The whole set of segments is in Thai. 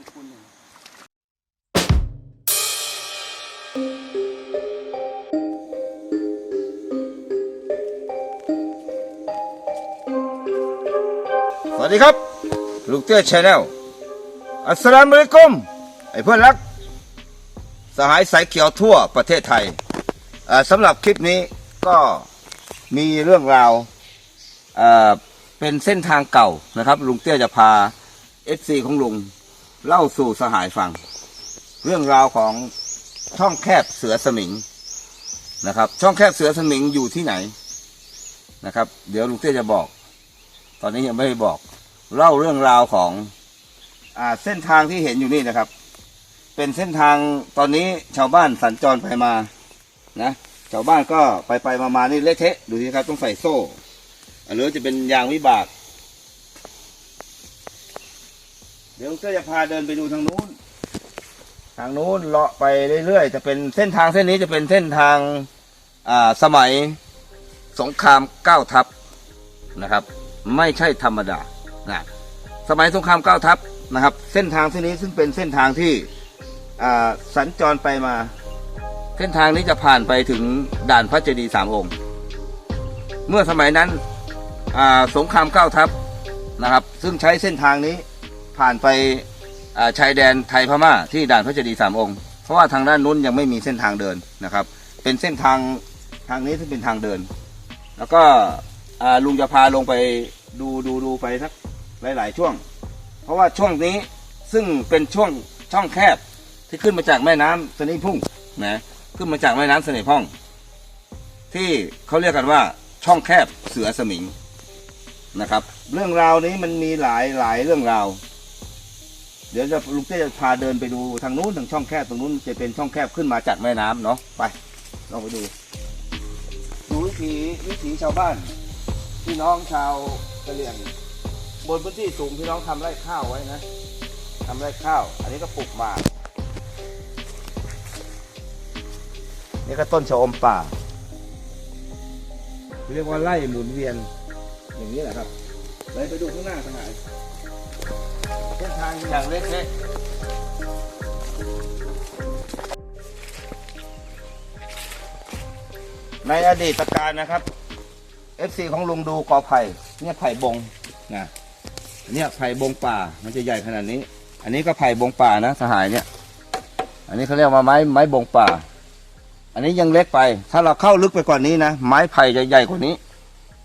ว่าน้ำก็คุ้นๆอยู่สวัสดีครับ ลูกเตี้ยชาแนลอัสสลามุอะลัยกุมไอ้เพื่อนรัก สหายสายเขียวทั่วประเทศไทยสำหรับคลิปนี้ก็มีเรื่องราวเป็นเส้นทางเก่านะครับ ลุงเตี้ยจะพาเอซีของลุง เล่าสู่สหายฟัง เรื่องราวของช่องแคบเสือสมิงนะครับ ช่องแคบเสือสมิงอยู่ที่ไหนนะครับ เดี๋ยวลุงเตี้ยจะบอก ตอนนี้ยังไม่ได้บอก เล่าเรื่องราวของอ่าเส้นทางที่เห็นอยู่นี่นะครับ เป็นเส้นทางตอนนี้ชาวบ้านสัญจรไปมานะชาวบ้านก็ไปไปมามานี่เละเทะดูสิครับต้องใส่โซ่หรือจะเป็นยางวิบาก เดี๋ยวก็จะพาเดินไปดูทางนู้น ทางนู้นเลาะไปเรื่อยๆ จะเป็นเส้นทางเส้นนี้จะเป็นเส้นทางอ่าสมัยสงครามเก้าทัพนะครับ ไม่ใช่ธรรมดานะสมัยสงครามเก้าทัพนะครับ เส้นทางเส้นนี้ซึ่งเป็นเส้นทางที่อ่าสัญจรไปมา เส้นทางนี้จะผ่านไปถึงด่านพระเจดีย์สามองค์ เมื่อสมัยนั้นอ่าสงครามเก้าทัพนะครับ ซึ่งใช้เส้นทางนี้ ผ่านไปชายแดนไทยพม่าที่ด่านพระเจดีย์สามองค์ เพราะว่าทางด้านนู้นยังไม่มีเส้นทางเดินนะครับ เป็นเส้นทางทางนี้ที่เป็นทางเดิน แล้วก็ลุงจะพาลงไปดูดูดูไปสักหลาย ๆ ช่วง เพราะว่าช่วงนี้ซึ่งเป็นช่วงช่องแคบที่ขึ้นมาจากแม่น้ำสนิพุ่งนะขึ้นมาจากแม่น้ำเสน่ห์พ่อง ที่เขาเรียกกันว่าช่องแคบเสือสมิงนะครับ เรื่องราวนี้มันมีหลายหลายเรื่องราว เดี๋ยวจะลุงเต้จะพาเดินไปดูทางนู้นทางช่องแคบตรงนู้นจะเป็นช่องแคบขึ้นมาจากแม่น้ำเนาะไปลองไปดูดูวิถีวิถีชาวบ้านพี่น้องชาวกะเหรี่ยงบนพื้นที่สูงพี่น้องทำไร่ข้าวไว้นะทำไร่ข้าว อันนี้ก็ปลูกหมากนี่ก็ต้นชะอมป่า เรียกว่าไร่หมุนเวียนอย่างนี้แหละครับเลยไปดูข้างหน้าทางหนเส้นทางอย่างเล็กๆ ในอดีตการนะครับ FC ของลุงดูกอไผ่เนี่ยไผ่บงนะเนี่ยไผ่บงป่ามันจะใหญ่ขนาดนี้ อันนี้ก็ไผ่บงป่านะสหายเนี่ย อันนี้เขาเรียกว่าไม้ไม้บงป่า อันนี้ยังเล็กไป ถ้าเราเข้าลึกไปกว่านี้นะไม้ไผ่จะใหญ่กว่านี้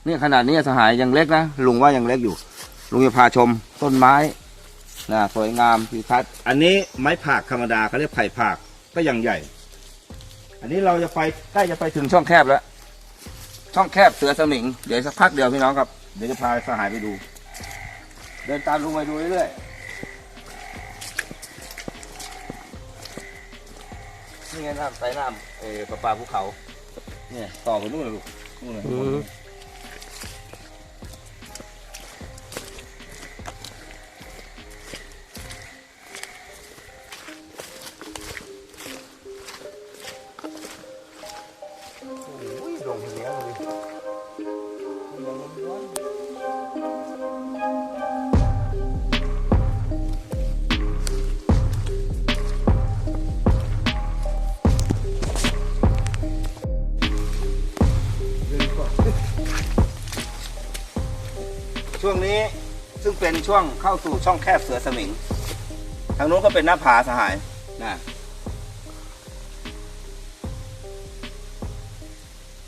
เนี่ยขนาดนี้สหายยังเล็กนะลุงว่ายังเล็กอยู่ ลุงจะพาชมต้นไม้ นะสวยงามทิวทัศน์อันนี้ไม้ผากธรรมดาเขาเรียกไผ่ผากก็ยังใหญ่ อันนี้เราจะไปใกล้จะไปถึงช่องแคบแล้ว ช่องแคบเสือสมิง เดี๋ยวสักพักเดียวพี่น้องครับ เดี๋ยวจะพาสหายไปดู เดินตามลุงไปดูเรื่อยๆนี่ไงน้ำใส่น้ำเออประปาภูเขา เนี่ยต่อไปนู่นเลยลูกนู่นเลย นี้ซึ่งเป็นช่วงเข้าสู่ช่องแคบเสือสมิง ทางโน้นก็เป็นหน้าผาสหายนะ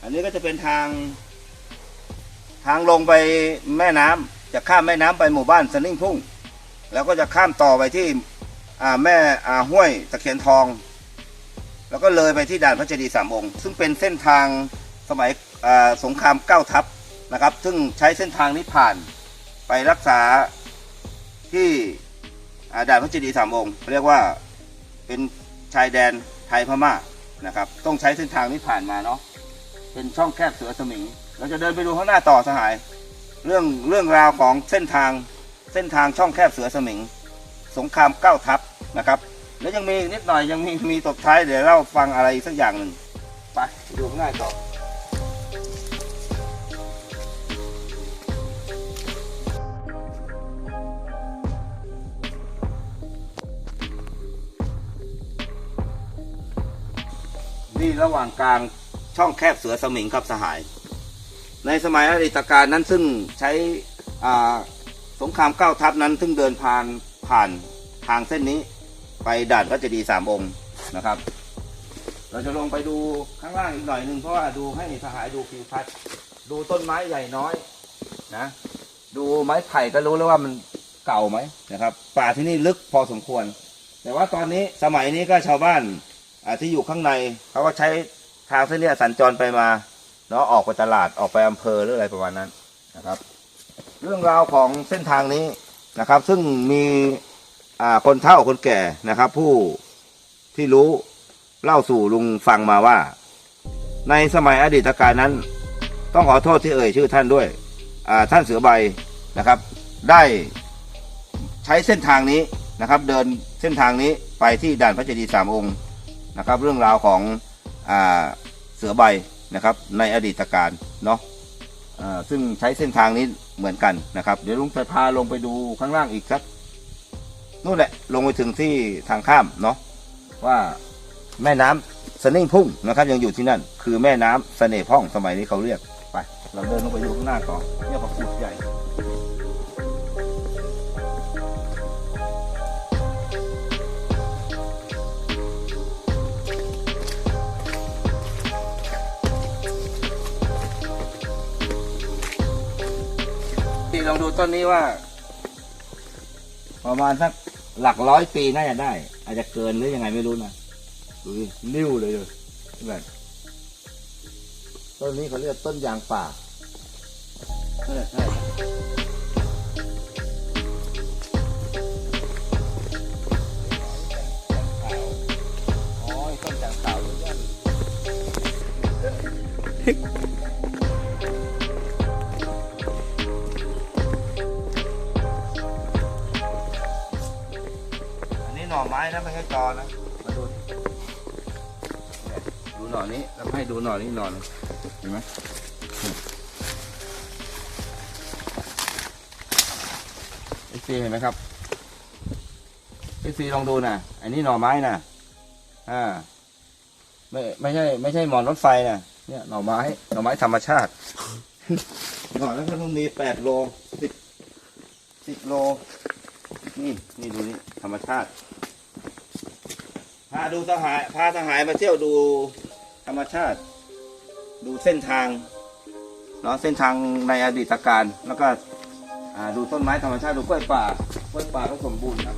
อันนี้ก็จะเป็นทาง ทางลงไปแม่น้ำจะข้ามแม่น้ำไปหมู่บ้านสนิ่งพุ่ง แล้วก็จะข้ามต่อไปที่แม่ห้วยตะเคียนทอง แล้วก็เลยไปที่ด่านพระเจดีย์สามองค์ ซึ่งเป็นเส้นทางสมัยสงครามเก้าทัพนะครับ ซึ่งใช้เส้นทางนี้ผ่าน ไปรักษาที่อาด่านพระเจดีย์สามองค์เรียกว่าเป็นชายแดนไทยพม่านะครับ ต้องใช้เส้นทางนี้ผ่านมาเนาะเป็นช่องแคบเสือสมิง เราจะเดินไปดูข้างหน้าต่อสหาย เรื่องเรื่องราวของเส้นทางเส้นทางช่องแคบเสือสมิง สงครามเก้าทัพนะครับแล้วยังมีนิดหน่อยยังมีมีตบท้ายเดี๋ยวเล่าฟังอะไรสักอย่างหนึ่งไปดูข้างหน้าต่อ นี่ระหว่างกลางช่องแคบเสือสมิงครับสหาย ในสมัยอดีตการนั้นซึ่งใช้สงครามเก้าทัพนั้น ซึ่งเดินผ่านผ่านทางเส้นนี้ ไปด่านพระเจดีย์สามองค์นะครับ เราจะลงไปดูข้างล่างอีกหน่อยหนึ่งเพราะว่าดูให้สหายดูทิวทัศน์ดูต้นไม้ใหญ่น้อยนะ ดูไม้ไผ่ก็รู้แล้วว่ามันเก่าไหมนะครับ ป่าที่นี่ลึกพอสมควร แต่ว่าตอนนี้สมัยนี้ก็ชาวบ้าน ที่อยู่ข้างในเขาก็ใช้ทางเส้นนี้สัญจรไปมาเนาะออกไปตลาดออกไปอำเภอหรืออะไรประมาณนั้นนะครับ เรื่องราวของเส้นทางนี้นะครับ ซึ่งมีอ่าคนเฒ่าคนแก่นะครับ ผู้ที่รู้เล่าสู่ลุงฟังมาว่า ในสมัยอดีตการนั้น ต้องขอโทษที่เอ่ยชื่อท่านด้วยอ่าท่านเสือใบนะครับ ได้ใช้เส้นทางนี้นะครับ เดินเส้นทางนี้ไปที่ด่านพระเจดีย์สามองค์ นะครับ เรื่องราวของอาเสือใบนะครับ ในอดีตการเนาะซึ่งใช้เส้นทางนี้เหมือนกันนะครับ เดี๋ยวลุงจะพาลงไปดูข้างล่างอีกสักนู่นแหละลงไปถึงที่ทางข้ามเนาะว่าแม่น้ำสนิ่งพุ่งนะครับ ยังอยู่ที่นั่น คือแม่น้ำเสน่ห์พ่องสมัยนี้เขาเรียกไป เราเดินลงไปดูข้างหน้าก่อนเนี่ยผักกูดใหญ่ ลองดูต้นนี้ว่า ประมาณสักหลักร้อยปีน่าจะได้ อาจจะเกินหรือยังไงไม่รู้นะดูดินิ้วเลยเลยแบบต้นนี้เขาเรียกต้นยางป่า อนะ มาดูดูหน่อนี้แล้วให้ดูหน่อนี้หน่อนเห็นไหมเอซีเห็นไหมครับเอซีลองดูนะอันนี้หน่อไม้นะอ่าไม่ไม่ใช่ ไม่ใช่หมอนรถไฟนะเนี่ยหน่อไม้หน่อไม้ธรรมชาติหน่อแล้วก็ต้องมีแปดโลสิบสิบโลนี่นี่ดูนี่ธรรมชาติ พาดูสหายพาสหายมาเที่ยวดูธรรมชาติ ดูเส้นทางเนาะเส้นทางในอดีตการแล้วก็ดูต้นไม้ธรรมชาติดูกล้วยป่ากล้วยป่าก็สมบูรณ์ครับ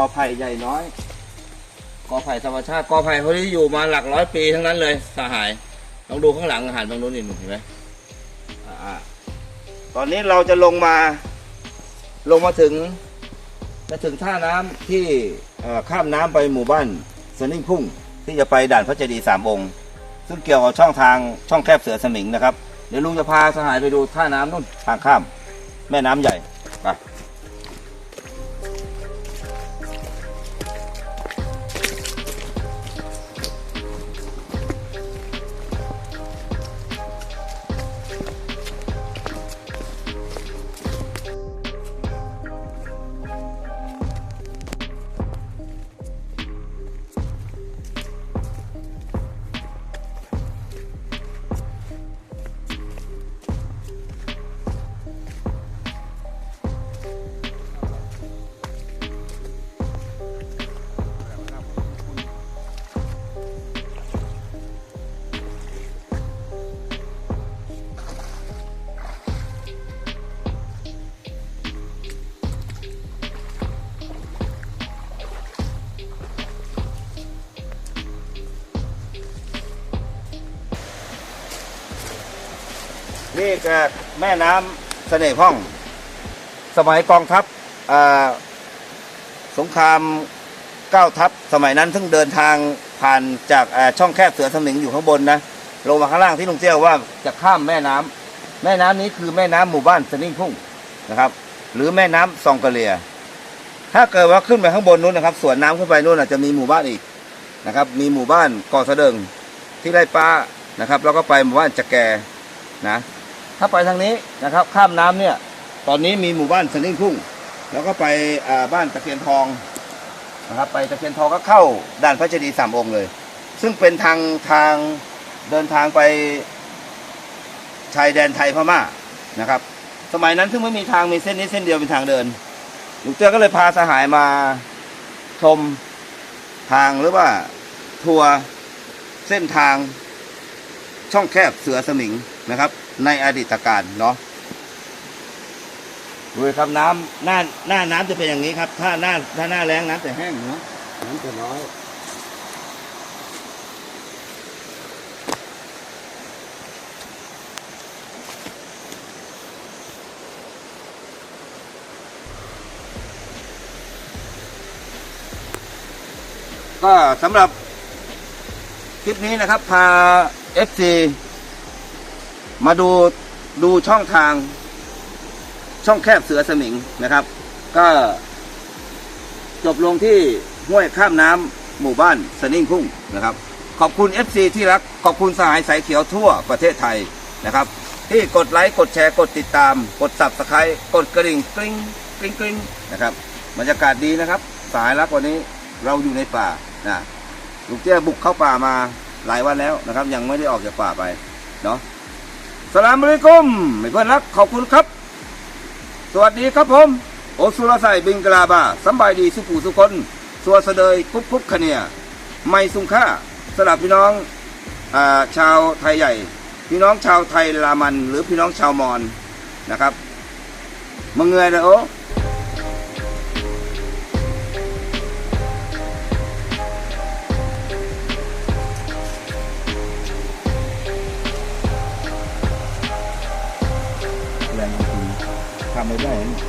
อไผ่ใหญ่น้อย กอไผ่ธรรมชาติกอไผ่เขาที่อยู่มาหลักร้อยปีทั้งนั้นเลยสหายลองดูข้างหลังอาหารตรงนู้นนี่เห็นไหมอ่าตอนนี้เราจะลงมา ลงมาถึงจะถึงท่าน้ำที่ข้ามน้ำไปหมู่บ้านสนิ่งพุ่งที่จะไปด่านพระเจดีย์สามองค์ ซึ่งเกี่ยวกับช่องทางช่องแคบเสือสมิงนะครับ เดี๋ยวลุงจะพาสหายไปดูท่าน้ำนู่นทางข้าม แม่น้ำใหญ่ นี่ก็แม่น้ำเสน่ห์พ่อง สมัยกองทัพอ่าสงครามเก้าทัพสมัยนั้นซึ่งเดินทางผ่านจากอ่าช่องแคบเสือสมิงอยู่ข้างบนนะลงมาข้างล่างที่ลุงเตี้ยว่าจะข้ามแม่น้ำแม่น้ำนี้คือแม่น้ำหมู่บ้านสนิ่งพุ่งนะครับ หรือแม่น้ำซองกะเลีย ถ้าเกิดว่าขึ้นไปข้างบนนู้นนะครับสวนน้ำขึ้นไปนู้นอาจจะมีหมู่บ้านอีกนะครับ มีหมู่บ้านกาะสะเดิงที่ไร่ป้านะครับ แล้วก็ไปหมู่บ้านจะแกนะ ถ้าไปทางนี้นะครับ ข้ามน้ำเนี่ย ตอนนี้มีหมู่บ้านสนิงพุ่ง แล้วก็ไปบ้านตะเคียนทองนะครับ ไปตะเคียนทองก็เข้าด่านพระเจดีย์สามองค์เลย ซึ่งเป็นทางทางเดินทางไปชายแดนไทยพม่านะครับ สมัยนั้นซึ่งไม่มีทางมีเส้นนี้เส้นเดียวเป็นทางเดินลุงเตื้อก็เลยพาสหายมาชมทางหรือว่าทัวร์เส้นทางช่องแคบเสือสมิงนะครับ ในอดีตการเนาะดูครับน้ำหน้าหน้าน้ำจะเป็นอย่างนี้ครับ ถ้าหน้าถ้าหน้าแรงน้ำจะแห้งเนาะน้ำจะน้อยก็สำหรับคลิปนี้นะครับ พา FC มาดูดูช่องทาง ช่องแคบเสือสมิงนะครับ ก็ จบลงที่ห้วยข้ามน้ำหมู่บ้านสนิ่งพุ่งนะครับ ขอบคุณ FC ที่รัก ขอบคุณสหายสายเขียวทั่วประเทศไทยนะครับ ที่กดไลค์กดแชร์กดติดตาม กด subscribe กดกระดิ่งกริ๊งกริ๊งกริ๊งนะครับบรรยากาศดีนะครับ สายรักวันนี้เราอยู่ในป่านะลูกเจ้บุกเข้าป่ามาหลายวันแล้วนะครับ ยังไม่ได้ออกจากป่าไปเนาะ สลามอะลัยกุมเพื่อนรักขอบคุณครับ สวัสดีครับผม โอสุรไซบิงกลาบาสบายดีสุขูสุคนสัวเสดยกุ๊บกุ๊บคะเนียไม่สุงค่าสำหรับพี่น้องอาชาวไทยใหญ่ พี่น้องชาวไทยลามัน หรือพี่น้องชาวมอนนะครับมึงเงยเลยโอ้ จ